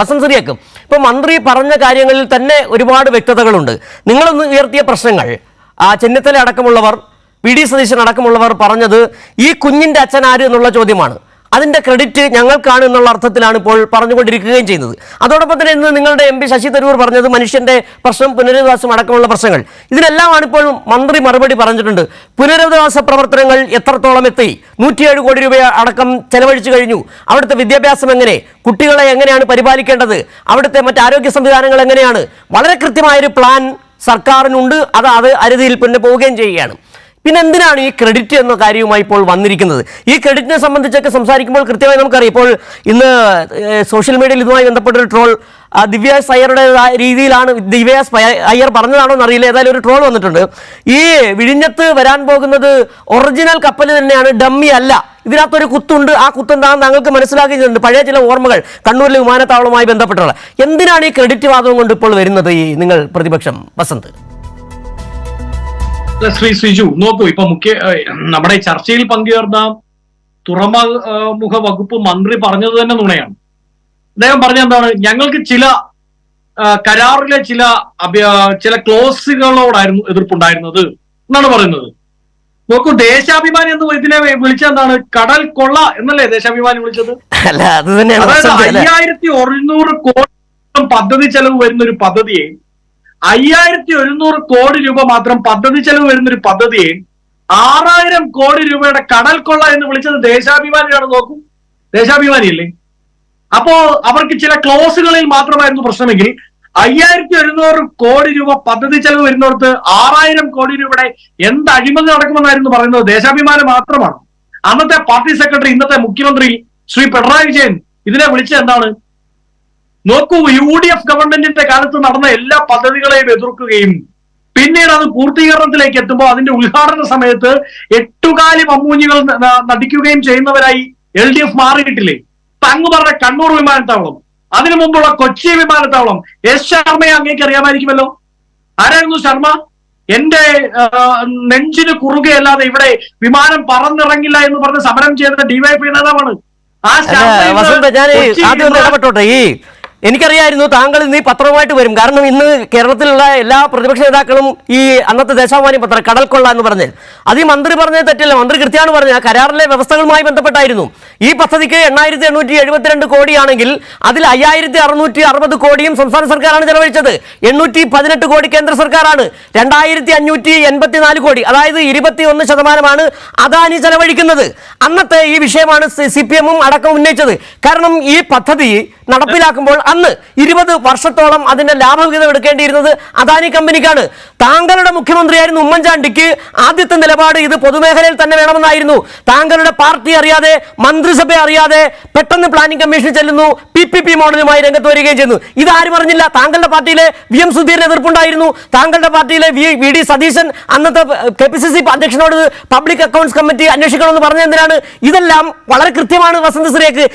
വസന്ത് സിറിയാക്കും ഇപ്പൊ മന്ത്രി പറഞ്ഞ കാര്യങ്ങളിൽ തന്നെ ഒരുപാട് വ്യക്തതകളുണ്ട്. നിങ്ങളൊന്ന് ഉയർത്തിയ പ്രശ്നങ്ങൾ. ആ ചെന്നിത്തല അടക്കമുള്ളവർ പി ഡി സതീശൻ അടക്കമുള്ളവർ പറഞ്ഞത് ഈ കുഞ്ഞിന്റെ അച്ഛൻ ആര് എന്നുള്ള ചോദ്യമാണ്. അതിന്റെ ക്രെഡിറ്റ് ഞങ്ങൾക്കാണ് എന്നുള്ള അർത്ഥത്തിലാണ് ഇപ്പോൾ പറഞ്ഞുകൊണ്ടിരിക്കുകയും ചെയ്യുന്നത്. അതോടൊപ്പം തന്നെ ഇന്ന് നിങ്ങളുടെ എം പി ശശി തരൂർ പറഞ്ഞത് മനുഷ്യന്റെ പ്രശ്നം പുനരധിവാസം അടക്കമുള്ള പ്രശ്നങ്ങൾ. ഇതിനെല്ലാമാണ് ഇപ്പോൾ മന്ത്രി മറുപടി പറഞ്ഞിട്ടുണ്ട്. പുനരധിവാസ പ്രവർത്തനങ്ങൾ എത്രത്തോളം എത്തി? നൂറ്റിയേഴ് കോടി രൂപ അടക്കം ചെലവഴിച്ചു കഴിഞ്ഞു. അവിടുത്തെ വിദ്യാഭ്യാസം എങ്ങനെ? കുട്ടികളെ എങ്ങനെയാണ് പരിപാലിക്കേണ്ടത്? അവിടുത്തെ മറ്റ് ആരോഗ്യ സംവിധാനങ്ങൾ എങ്ങനെയാണ്? വളരെ കൃത്യമായൊരു പ്ലാൻ സർക്കാരിനുണ്ട്. അത് അത് അരുതിയിൽ പിന്നെ പോവുകയും ചെയ്യുകയാണ്. പിന്നെ എന്തിനാണ് ഈ ക്രെഡിറ്റ് എന്ന കാര്യവുമായി ഇപ്പോൾ വന്നിരിക്കുന്നത്? ഈ ക്രെഡിറ്റിനെ സംബന്ധിച്ചൊക്കെ സംസാരിക്കുമ്പോൾ കൃത്യമായി നമുക്കറിയാം. ഇപ്പോൾ ഇന്ന് സോഷ്യൽ മീഡിയയിൽ ഇതുമായി ബന്ധപ്പെട്ട ഒരു ട്രോൾ ദിവ്യ അയ്യറുടേതായ രീതിയിലാണ് ദിവ്യ അയ്യർ പറഞ്ഞതാണോ എന്നറിയില്ല. ഏതായാലും ഒരു ട്രോൾ വന്നിട്ടുണ്ട്. ഈ വിഴിഞ്ഞത്ത് വരാൻ പോകുന്നത് ഒറിജിനൽ കപ്പൽ തന്നെയാണ് ഡമ്മി അല്ല. ഇതിനകത്തൊരു കുത്തുണ്ട്. ആ കുത്തെന്താണെന്ന് താങ്കൾക്ക് മനസ്സിലാക്കിയിട്ടുണ്ട്. പഴയ ചില ഓർമ്മകൾ കണ്ണൂരിലെ വിമാനത്താവളവുമായി ബന്ധപ്പെട്ടുള്ള. എന്തിനാണ് ഈ ക്രെഡിറ്റ് വാദവും കൊണ്ട് ഇപ്പോൾ വരുന്നത് ഈ നിങ്ങൾ പ്രതിപക്ഷം? വസന്ത്. ശ്രീ ശ്രീജു നോക്കൂ ഇപ്പൊ മുഖ്യ നമ്മുടെ ചർച്ചയിൽ പങ്കുചേർന്ന തുറമുഖ വകുപ്പ് മന്ത്രി പറഞ്ഞത് തന്നെ നുണയാണ്. അദ്ദേഹം പറഞ്ഞ എന്താണ്? ഞങ്ങൾക്ക് ചില കരാറിലെ ചില ചില ക്ലോസുകളോടായിരുന്നു എതിർപ്പുണ്ടായിരുന്നത് എന്നാണ് പറയുന്നത്. നോക്കൂ ദേശാഭിമാനി എന്ന് ഇതിനെ വിളിച്ച എന്താണ്? കടൽ കൊള്ള എന്നല്ലേ ദേശാഭിമാനി വിളിച്ചത്? അതായത് അയ്യായിരത്തി ഒരുന്നൂറ് കോടി പദ്ധതി ചെലവ് വരുന്ന ഒരു പദ്ധതിയെ അയ്യായിരത്തി ഒരുന്നൂറ് കോടി രൂപ മാത്രം പദ്ധതി ചെലവ് വരുന്ന ഒരു പദ്ധതിയെ ആറായിരം കോടി രൂപയുടെ കടൽ കൊള്ള എന്ന് വിളിച്ചത് ദേശാഭിമാനിയാണ് നോക്കൂ. ദേശാഭിമാനിയല്ലേ? അപ്പോ അവർക്ക് ചില ക്ലോസുകളിൽ മാത്രമായിരുന്നു പ്രശ്നമെങ്കിൽ അയ്യായിരത്തി ഒരുന്നൂറ് കോടി രൂപ പദ്ധതി ചെലവ് വരുന്നിടത്ത് ആറായിരം കോടി രൂപയുടെ എന്ത് അഴിമതി നടക്കുമെന്നായിരുന്നു പറയുന്നത് ദേശാഭിമാനം മാത്രമാണ്. അന്നത്തെ പാർട്ടി സെക്രട്ടറി ഇന്നത്തെ മുഖ്യമന്ത്രി ശ്രീ പിണറായി വിജയൻ ഇതിനെ വിളിച്ചത് എന്താണ്? നോക്കൂ യു ഡി എഫ് ഗവൺമെന്റിന്റെ കാലത്ത് നടന്ന എല്ലാ പദ്ധതികളെയും എതിർക്കുകയും പിന്നീട് അത് പൂർത്തീകരണത്തിലേക്ക് എത്തുമ്പോൾ അതിന്റെ ഉദ്ഘാടന സമയത്ത് എട്ടുകാലി മമ്മൂഞ്ഞികൾ നടിക്കുകയും ചെയ്യുന്നവരായി എൽ ഡി എഫ് മാറിയിട്ടില്ലേ? അങ്ങ് പറഞ്ഞ കണ്ണൂർ വിമാനത്താവളം. അതിനു മുമ്പുള്ള കൊച്ചി വിമാനത്താവളം. എസ് ശർമ്മയെ അങ്ങേക്ക് അറിയാമായിരിക്കുമല്ലോ. ആരായിരുന്നു ശർമ്മ? എന്റെ നെഞ്ചിന് കുറുകെ അല്ലാതെ ഇവിടെ വിമാനം പറന്നിറങ്ങില്ല എന്ന് പറഞ്ഞ് സമരം ചെയ്ത ഡിവൈഎഫ്ഐ നേതാവാണ്. ആ ശർമ്മ എനിക്കറിയായിരുന്നു താങ്കൾ ഇന്ന് ഈ പത്രവുമായിട്ട് വരും. കാരണം ഇന്ന് കേരളത്തിലുള്ള എല്ലാ പ്രതിപക്ഷ നേതാക്കളും ഈ അന്നത്തെ ദേശാഭിമാനി പത്രം കൊള്ള എന്ന് പറഞ്ഞ്. അത് ഈ മന്ത്രി പറഞ്ഞത് തെറ്റില്ല. മന്ത്രി കൃത്യമാണ് പറഞ്ഞത് ആ കരാറിലെ വ്യവസ്ഥകളുമായി ബന്ധപ്പെട്ടായിരുന്നു. ഈ പദ്ധതിക്ക് എണ്ണായിരത്തി എണ്ണൂറ്റി എഴുപത്തിരണ്ട് കോടിയാണെങ്കിൽ അതിൽ അയ്യായിരത്തി അറുന്നൂറ്റി അറുപത് കോടിയും സംസ്ഥാന സർക്കാരാണ് ചെലവഴിച്ചത്. എണ്ണൂറ്റി പതിനെട്ട് കോടി കേന്ദ്ര സർക്കാരാണ്. രണ്ടായിരത്തി അഞ്ഞൂറ്റി എൺപത്തിനാല് കോടി അതായത് ഇരുപത്തി ഒന്ന് ശതമാനമാണ് അദാനി ചെലവഴിക്കുന്നത്. അന്നത്തെ ഈ വിഷയമാണ് സി പി എമ്മും അടക്കം ഉന്നയിച്ചത്. കാരണം ഈ പദ്ധതി നടപ്പിലാക്കുമ്പോൾ അന്ന് ഇരുപത് വർഷത്തോളം അതിന്റെ ലാഭവിഹിതം എടുക്കേണ്ടിയിരുന്നത് അദാനി കമ്പനിക്കാണ്. താങ്കളുടെ മുഖ്യമന്ത്രിയായിരുന്നു ഉമ്മൻചാണ്ടിക്ക് ആദ്യത്തെ നിലപാട് ഇത് പൊതുമേഖലയിൽ തന്നെ വേണമെന്നായിരുന്നു. താങ്കളുടെ പാർട്ടി അറിയാതെ മന്ത്രിസഭ അറിയാതെ പെട്ടെന്ന് പ്ലാനിംഗ് കമ്മീഷൻ ചെല്ലുന്നു പി പി പി മോഡലുമായി രംഗത്ത് വരികയും ചെയ്യുന്നു. ആരും അറിഞ്ഞില്ല. താങ്കളുടെ പാർട്ടിയിലെ വി എം സുധീരൻ എതിർപ്പുണ്ടായിരുന്നു. താങ്കളുടെ പാർട്ടിയിലെ വി ഡി സതീശൻ അന്നത്തെ കെ പി സി സി അധ്യക്ഷനോട് പബ്ലിക് അക്കൗണ്ട്സ് കമ്മിറ്റി അന്വേഷിക്കണമെന്ന് പറഞ്ഞ എന്തിനാണ് ഇതെല്ലാം വളരെ കൃത്യമാണ് വസന്ത് ശ്രീക്ക്